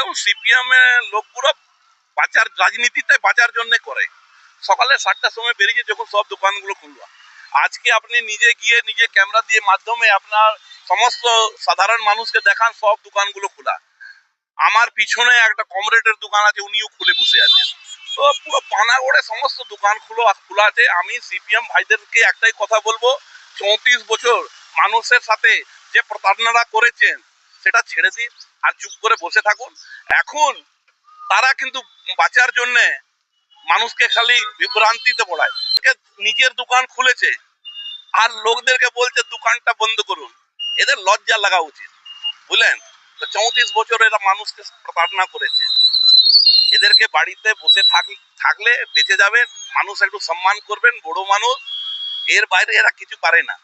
দেখুন সিপিএম এর লোকগুলো বাঁচার রাজনীতিতে বাঁচার জন্য করে। সকালে সাতটার সময় বেরিয়ে যখন সব দোকানগুলো খুললো। আজকে আপনি নিজে গিয়ে নিজে ক্যামেরা দিয়ে মাধ্যমে আপনার সমস্ত সাধারণ মানুষকে দেখান সব দোকানগুলো খোলা। আমার পিছনে একটা কমরেডের দোকান আছে, উনিও খুলে বসে আছেন। তো পুরো পানাগড়ে সমস্ত দোকান খুলো খোলা আছে। আমি সিপিএম ভাইদেরকে একটাই কথা বলব, চৌত্রিশ বছর মানুষের সাথে যে প্রতারণারা করেছেন, সেটা ছেড়ে দিন। আর চুপ করে বসে থাকুন। এখন তারা কিন্তু বাঁচার জন্যে মানুষকে খালি বিভ্রান্তিতে পড়ায়। নিজের দোকান খুলেছে আর লোকদেরকে বলছে, দোকানটা বন্ধ করুন। এদের লজ্জা লাগা উচিত। বুঝলেন? তো চৌত্রিশ বছর এরা মানুষকে প্রতারণা করেছে। এদেরকে বাড়িতে বসে থাক- থাকলে বেঁচে যাবেন, মানুষ একটু সম্মান করবেন, বড় মানুষ। এর বাইরে এরা কিছু পারে না।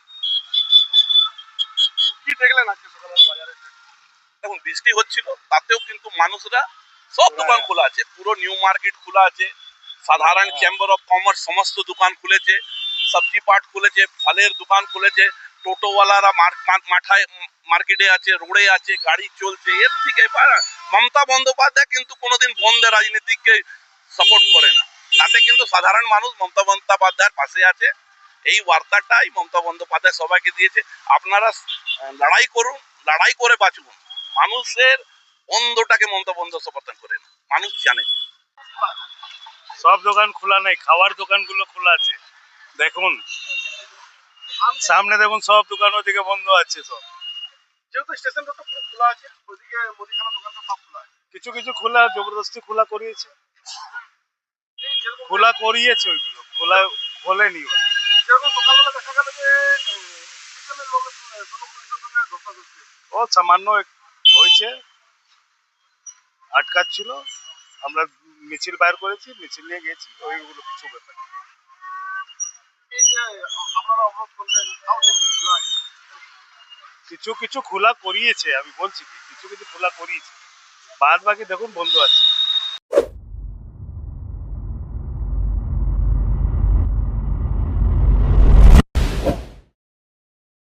কি দেখলেন আজকে এখন বৃষ্টি হচ্ছিল তাতেও কিন্তু মানুষরা সব দোকান খোলা আছে পুরো নিউ মার্কেট খোলা আছে সাধারণ চেম্বার অফ কমার্স সমস্ত দোকান খুলেছে সবজি পাট খুলেছে ফলের দোকান খুলেছে টোটোওয়ালারা মাঠায় মার্কেটে আছে রোডে আছে গাড়ি চলছে এর থেকে মমতা বন্দ্যোপাধ্যায় কিন্তু কোনোদিন বন্ধের রাজনীতিকে সাপোর্ট করে না। তাতে কিন্তু সাধারণ মানুষ মমতা বন্দ্যোপাধ্যায়ের পাশে আছে। এই বার্তাটাই মমতা বন্দ্যোপাধ্যায় সবাইকে দিয়েছে। আপনারা লড়াই করুন লড়াই করে বাঁচুন। মানুষের অন্ধটাকে বন্দ্যোপাধ্যায় সমর্থন করে না। মানুষ জানে। সব দোকান খোলা নেই খাওয়ার দোকানগুলো খোলা আছে। দেখুন সামনে দেখুন সব দোকান ওদিকে বন্ধ আছে সব। যেহেতু স্টেশন রোডটা পুরো খোলা আছে ওইদিকে মুদিখানা দোকানটা সব খোলা আছে। কিছু কিছু খোলা জবরদস্তি খোলা করিয়েছে। খোলা করিয়েছে ওইগুলো খোলা খোলেনি ও। যেরকম সকালবেলা দেখা গেল যে ও সামান্য এক- হয়েছে আটকাচ্ছিল। আমরা মিছিল বাইর করেছি মিছিল নিয়ে গেছি ওইগুলো কিছু ব্যাপার কিছু কিছু খোলা করিয়েছে আমি বলছি কিছু কিছু খোলা করিয়েছে। বাদ বাকি দেখুন বন্ধু আছে।